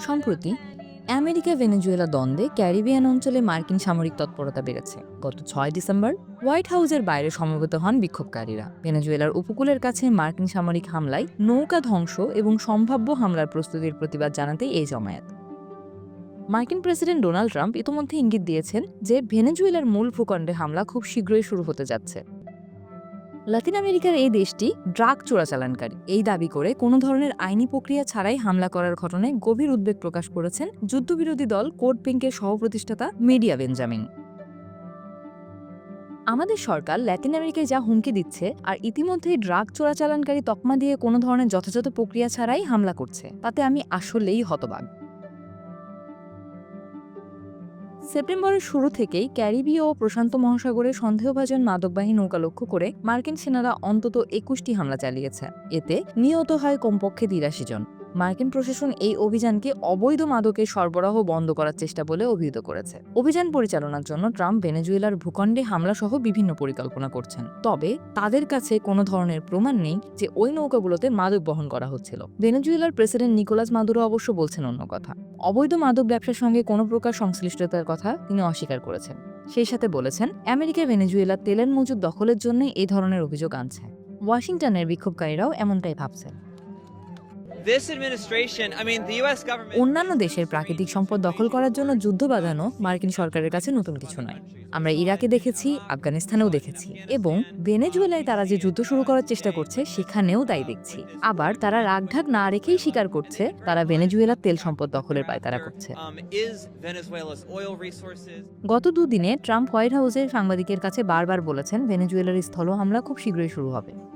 সম্প্রতি, America Venezuela দ্বন্দ্বে Caribbean অঞ্চলে মার্কিন সামরিক তৎপরতা বেড়েছে। গত ছয় ডিসেম্বর, হোয়াইট হাউসের বাইরে সমবেত হন বিক্ষোভকারীরা। ভেনেজুয়েলার উপকূলের কাছে মার্কিন সামরিক হামলায় নৌকা ধ্বংস এবং সম্ভাব্য হামলার প্রস্তুতির প্রতিবাদ জানাতে এই জমায়েত। মার্কিন প্রেসিডেন্ট ডোনাল্ড ট্রাম্প ইতোমধ্যে ইঙ্গিত দিয়েছেন যে, ভেনেজুয়েলার মূল ভূখণ্ডে হামলা খুব শীঘ্রই শুরু হতে যাচ্ছে। লাতিন আমেরিকার এই দেশটি ড্রাগ চোরাচালানকারী। এই দাবি করে কোনো ধরনের আইনি প্রক্রিয়া ছাড়াই হামলা করার ঘটনায় গভীর উদ্বেগ প্রকাশ করেছেন যুদ্ধবিরোধী দল কোড পিঙ্কের সহপ্রতিষ্ঠাতা মিডিয়া বেঞ্জামিন। আমাদের সরকার ল্যাটিন আমেরিকায় যা হুমকি দিচ্ছে আর ইতিমধ্যেই ড্রাগ চোরাচালানকারী তকমা দিয়ে কোনো ধরনের যথাযথ প্রক্রিয়া ছাড়াই হামলা করছে, তাতে আমি আসলেই হতবাক। সেপ্টেম্বরের শুরু থেকেই ক্যারিবীয় ও প্রশান্ত মহাসাগরে সন্দেহভাজন মাদকবাহী নৌকা লক্ষ্য করে মার্কিন সেনারা অন্তত একুশটি হামলা চালিয়েছে। এতে নিহত হয় কমপক্ষে তিরাশি জন। মার্কিন প্রশাসন এই অভিযানকে অবৈধ মাদকের সরবরাহ বন্ধ করার চেষ্টা বলে অভিহিত করেছে। অভিযান পরিচালনার জন্য ট্রাম্প ভেনেজুয়েলার ভূখণ্ডে হামলা সহ বিভিন্ন পরিকল্পনা করছেন। তবে তাদের কাছে কোনো ধরনের প্রমাণ নেই যে ওই নৌকাগুলোতে মাদক বহন করা হচ্ছিল। ভেনেজুয়েলার প্রেসিডেন্ট নিকোলাস মাদুরো অবশ্য বলছেন অন্য কথা। অবৈধ মাদক ব্যবসার সঙ্গে কোনো প্রকার সংশ্লিষ্টতার কথা তিনি অস্বীকার করেছেন। সেই সাথে বলেছেন, আমেরিকা ভেনেজুয়েলা তেলের মজুদ দখলের জন্য এই ধরনের অভিযোগ আনছে। ওয়াশিংটনের বিক্ষোভকারীরাও এমনটাই ভাবছেন। অন্যান্য দেশের প্রাকৃতিক সম্পদ দখল করার জন্য যুদ্ধ বাঁধানো মার্কিন সরকারের কাছে নতুন কিছু নয়। আমরা ইরাকে দেখেছি আফগানিস্তানেও দেখেছি এবং ভেনেজুয়েলায় তারা যে যুদ্ধ শুরু করার চেষ্টা করছে সেখানেও তাই দেখছি। আবার তারা রাগঢাক না রেখেই স্বীকার করছে তারা ভেনেজুয়েলার তেল সম্পদ দখলের পায়তারা করছে। Um? গত দুদিনে ট্রাম্প হোয়াইট হাউসের সাংবাদিকের কাছে বারবার বলেছেন ভেনেজুয়েলার স্থল হামলা খুব শীঘ্রই শুরু হবে।